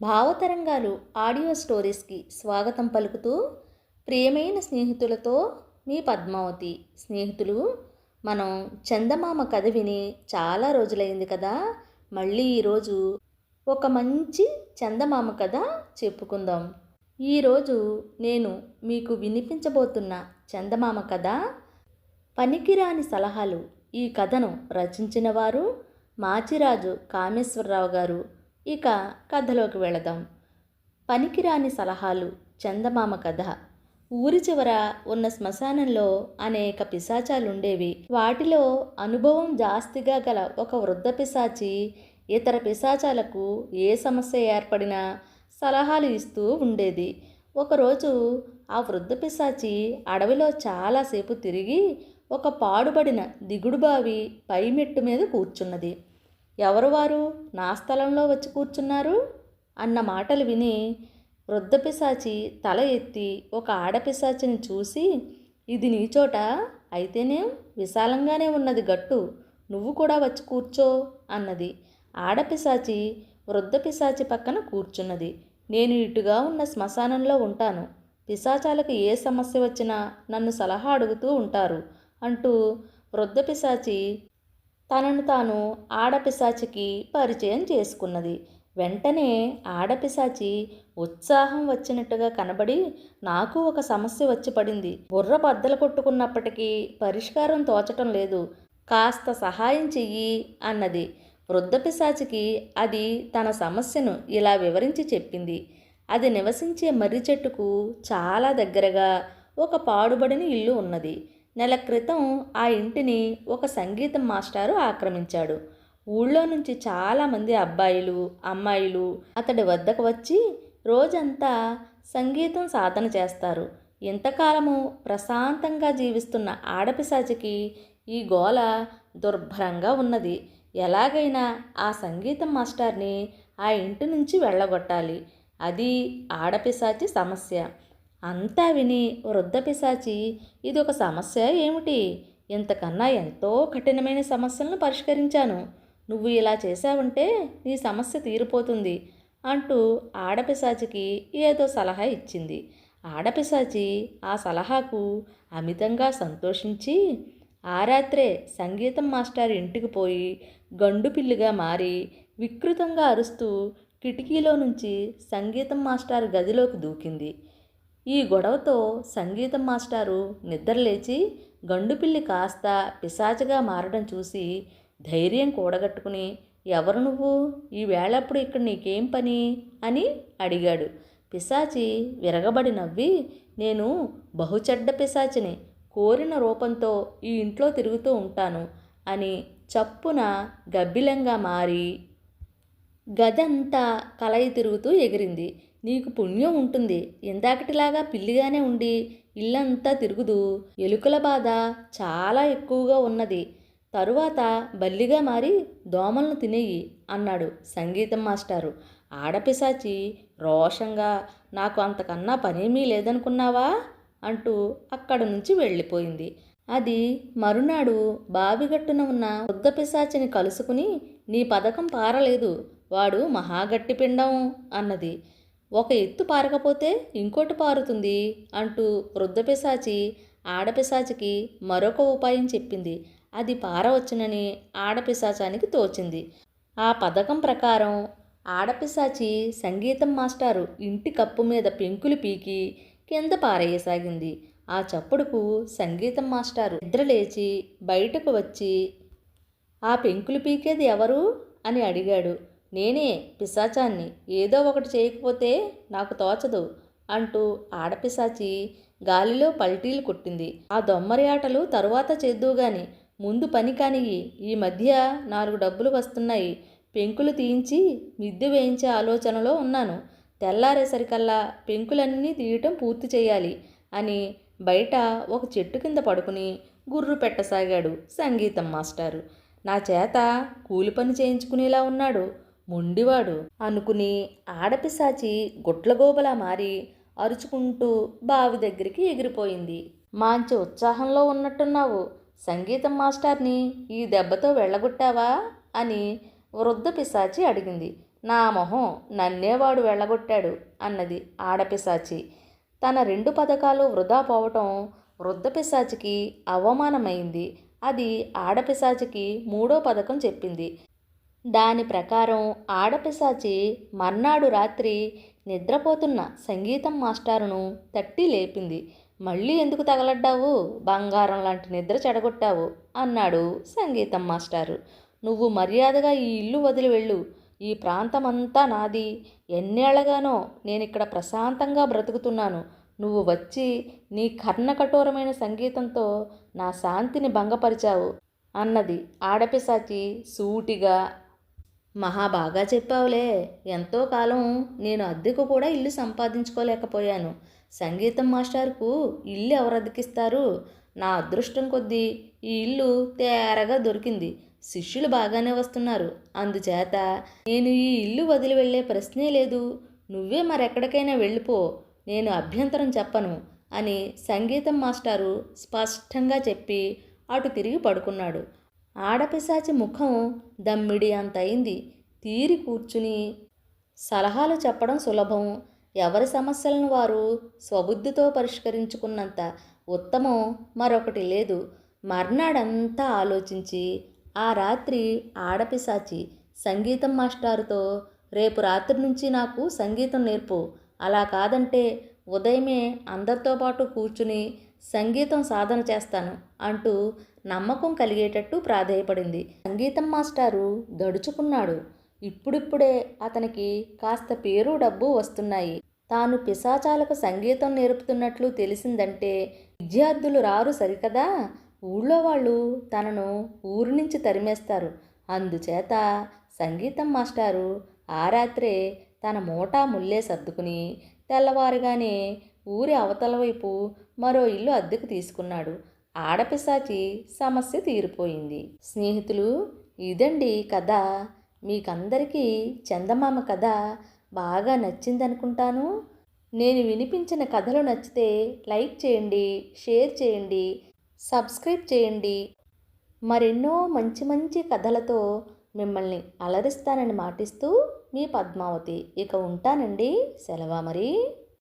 భావతరంగాలు audio స్టోరీస్కి స్వాగతం పలుకుతూ ప్రియమైన స్నేహితులతో మీ పద్మావతి. స్నేహితులు మనం చందమామ కథ విని చాలా రోజులైంది కదా మళ్ళీ ఈరోజు ఒక మంచి చందమామ కథ చెప్పుకుందాం. ఈరోజు నేను మీకు వినిపించబోతున్న చందమామ కథ పనికిరాని సలహాలు. ఈ కథను రచించిన వారు మాచిరాజు కామేశ్వరరావు గారు. ఇక కథలోకి వెళదాం. పనికిరాని సలహాలు చందమామ కథ. ఊరి చివర ఉన్న శ్మశానంలో అనేక పిశాచాలుండేవి. వాటిలో అనుభవం జాస్తిగా గల ఒక వృద్ధ పిశాచి ఇతర పిశాచాలకు ఏ సమస్య ఏర్పడినా సలహాలు ఇస్తూ ఉండేది. ఒకరోజు ఆ వృద్ధ పిశాచి అడవిలో చాలాసేపు తిరిగి ఒక పాడుబడిన దిగుడు బావి మీద కూర్చున్నది. ఎవరు వారు? నా స్థలంలో వచ్చి కూర్చున్నారు? అన్న మాటలు విని వృద్ధ పిశాచి తల ఎత్తి ఒక ఆడపిశాచిని చూసి ఇది నీ చోట? అయితేనే? విశాలంగానే ఉన్నది గట్టు. నువ్వు కూడా వచ్చి కూర్చో అన్నది. ఆడపిశాచి వృద్ధ పిశాచి పక్కన కూర్చున్నది. నేను ఇటుగా ఉన్న శ్మశానంలో ఉంటాను. పిశాచాలకు ఏ సమస్య వచ్చినా నన్ను సలహా అడుగుతూ ఉంటారు అంటూ వృద్ధ పిశాచి తనను తాను ఆడపిశాచికి పరిచయం చేసుకున్నది. వెంటనే ఆడపిశాచి ఉత్సాహం వచ్చినట్టుగా కనబడి నాకు ఒక సమస్య వచ్చి పడింది. బుర్ర బద్దలు కొట్టుకున్నప్పటికీ పరిష్కారం తోచటం లేదు. కాస్త సహాయం చెయ్యి అన్నది. వృద్ధ పిశాచికి అది తన సమస్యను ఇలా వివరించి చెప్పింది. అది నివసించే మర్రి చెట్టుకు చాలా దగ్గరగా ఒక పాడుబడిన ఇల్లు ఉన్నది. నెల క్రితం ఆ ఇంటిని ఒక సంగీతం మాస్టారు ఆక్రమించాడు. ఊళ్ళో నుంచి చాలామంది అబ్బాయిలు అమ్మాయిలు అతడి వద్దకు వచ్చి రోజంతా సంగీతం సాధన చేస్తారు. ఇంతకాలము ప్రశాంతంగా జీవిస్తున్న ఆడపిశాచికి ఈ గోల దుర్భరంగా ఉన్నది. ఎలాగైనా ఆ సంగీతం మాస్టర్ని ఆ ఇంటి నుంచి వెళ్ళగొట్టాలి. అది ఆడపిశాచి సమస్య. అంతా విని వృద్ధ పిశాచి ఇది ఒక సమస్య ఏమిటి? ఇంతకన్నా ఎంతో కఠినమైన సమస్యలను పరిష్కరించాను. నువ్వు ఇలా చేశావంటే నీ సమస్య తీరిపోతుంది అంటూ ఆడపిశాచికి ఏదో సలహా ఇచ్చింది. ఆడపిశాచి ఆ సలహాకు అమితంగా సంతోషించి ఆ రాత్రే సంగీతం మాస్టర్ ఇంటికి పోయి గండు పిల్లిగా మారి వికృతంగా అరుస్తూ కిటికీలో నుంచి సంగీతం మాస్టర్ గదిలోకి దూకింది. ఈ గొడవతో సంగీతం మాస్టారు నిద్రలేచి గండుపిల్లి కాస్త పిశాచిగా మారడం చూసి ధైర్యం కూడగట్టుకుని ఎవరు నువ్వు? ఈ వేళప్పుడు ఇక్కడ నీకేం పని? అని అడిగాడు. పిశాచి విరగబడి నవ్వి నేను బహుచెడ్డ పిశాచిని కోరిన రూపంతో ఈ ఇంట్లో తిరుగుతూ ఉంటాను అని చప్పున గబ్బిలంగా మారి గదంతా కలయి తిరుగుతూ ఎగిరింది. నీకు పుణ్యం ఉంటుంది. ఇందాకటిలాగా పిల్లిగానే ఉండి ఇల్లంతా తిరుగుదు. ఎలుకల బాధ చాలా ఎక్కువగా ఉన్నది. తరువాత బల్లిగా మారి దోమలను తినేయి అన్నాడు సంగీతం మాస్టారు. ఆడపిశాచి రోషంగా నాకు అంతకన్నా పనేమీ లేదనుకున్నావా? అంటూ అక్కడ నుంచి వెళ్ళిపోయింది. అది మరునాడు బావిగట్టున ఉన్న బుద్ధ పిశాచిని కలుసుకుని నీ పథకం పారలేదు. వాడు మహాగట్టి పిండం అన్నది. ఒక ఎత్తు పారకపోతే ఇంకోటి పారుతుంది అంటూ వృద్ధపిశాచి ఆడపిశాచికి మరొక ఉపాయం చెప్పింది. అది పారవచ్చునని ఆడపిశాచానికి తోచింది. ఆ పథకం ప్రకారం ఆడపిశాచి సంగీతం మాస్టారు ఇంటి కప్పు మీద పెంకులు పీకి కింద పారేయసాగింది. ఆ చప్పుడుకు సంగీతం మాస్టారు నిద్రలేచి బయటకు వచ్చి ఆ పెంకులు పీకేది ఎవరు? అని అడిగాడు. నేనే పిశాచాన్ని. ఏదో ఒకటి చేయకపోతే నాకు తోచదు అంటూ ఆడపిశాచి గాలిలో పల్టీలు కొట్టింది. ఆ దొమ్మరి ఆటలు తరువాత చేద్దువుగాని ముందు పని కానివి ఈ మధ్య నాలుగు డబ్బులు వస్తున్నాయి. పెంకులు తీయించి మిద్దె వేయించే ఆలోచనలో ఉన్నాను. తెల్లారేసరికల్లా పెంకులన్నీ తీయటం పూర్తి చేయాలి అని బయట ఒక చెట్టు కింద పడుకుని గుర్రు పెట్టసాగాడు సంగీతం మాస్టారు. నా చేత కూలి పని చేయించుకునేలా ఉన్నాడు. మొండివాడు అనుకుని ఆడపిశాచి గుట్లగోబలా మారి అరుచుకుంటూ బావి దగ్గరికి ఎగిరిపోయింది. మంచి ఉత్సాహంలో ఉన్నట్టున్నావు. సంగీతం మాస్టర్ని ఈ దెబ్బతో వెళ్ళగొట్టావా? అని వృద్ధ పిశాచి అడిగింది. నా మొహం నన్నేవాడు వెళ్ళగొట్టాడు అన్నది ఆడపిశాచి తన రెండు పథకాలు వృధా పోవటం వృద్ధ పిశాచికి అవమానమైంది. అది ఆడపిశాచికి మూడో పథకం చెప్పింది. దాని ప్రకారం ఆడపిశాచి మర్నాడు రాత్రి నిద్రపోతున్న సంగీతం మాస్టారును తట్టి లేపింది. మళ్ళీ ఎందుకు తగలడ్డావు? బంగారం లాంటి నిద్ర చెడగొట్టావు అన్నాడు సంగీతం మాస్టారు. నువ్వు మర్యాదగా ఈ ఇల్లు వదిలి వెళ్ళు. ఈ ప్రాంతమంతా నాది. ఎన్నేళ్ళగానో నేను ఇక్కడ ప్రశాంతంగా బ్రతుకుతున్నాను. నువ్వు వచ్చి నీ కర్ణకఠోరమైన సంగీతంతో నా శాంతిని భంగపరిచావు అన్నది ఆడపిశాచి సూటిగా మహా బాగా చెప్పావులే. ఎంతో కాలం నేను అద్దెకు కూడా ఇల్లు సంపాదించుకోలేకపోయాను. సంగీతం మాస్టర్కు ఇల్లు ఎవరు అద్దెకిస్తారు? నా అదృష్టం కొద్దీ ఈ ఇల్లు తేరగా దొరికింది. శిష్యులు బాగానే వస్తున్నారు. అందుచేత నేను ఈ ఇల్లు వదిలి వెళ్ళే ప్రశ్నే లేదు. నువ్వే మరెక్కడికైనా వెళ్ళిపో. నేను అభ్యంతరం చెప్పను అని సంగీతం మాస్టారు స్పష్టంగా చెప్పి అటు తిరిగి పడుకున్నాడు. ఆడపిశాచి ముఖం దమ్మిడి అంత అయింది తీరి కూర్చుని సలహాలు చెప్పడం సులభం. ఎవరి సమస్యలను వారు స్వబుద్ధితో పరిష్కరించుకున్నంత ఉత్తమం మరొకటి లేదు. మర్నాడంతా ఆలోచించి ఆ రాత్రి ఆడపిశాచి సంగీతం మాస్టారుతో రేపు రాత్రి నుంచి నాకు సంగీతం నేర్పు. అలా కాదంటే ఉదయమే అందరితో పాటు కూర్చుని సంగీతం సాధన చేస్తాను అంటూ నమ్మకం కలిగేటట్టు ప్రాధేయపడింది. సంగీతం మాస్టారు దడుచుకున్నాడు ఇప్పుడిప్పుడే అతనికి కాస్త పేరు డబ్బు వస్తున్నాయి. తాను పిశాచాలకు సంగీతం నేర్పుతున్నట్లు తెలిసిందంటే విద్యార్థులు రారు సరికదా? ఊళ్ళో వాళ్ళు తనను ఊరి నుంచి తరిమేస్తారు. అందుచేత సంగీతం మాస్టారు ఆ రాత్రే తన మూటా ముల్లే సర్దుకుని తెల్లవారుగానే ఊరి అవతల వైపు మరో ఇల్లు అద్దెకు తీసుకున్నాడు. ఆడపిశాచి సమస్య తీరిపోయింది. స్నేహితులు ఇదండి కథ. మీకందరికీ చందమామ కథ బాగా నచ్చిందనుకుంటాను. నేను వినిపించిన కథలు నచ్చితే లైక్ చేయండి షేర్ చేయండి సబ్స్క్రైబ్ చేయండి. మరెన్నో మంచి మంచి కథలతో మిమ్మల్ని అలరిస్తానని మాటిస్తూ మీ పద్మావతి. ఇక ఉంటానండి. సెలవా మరి?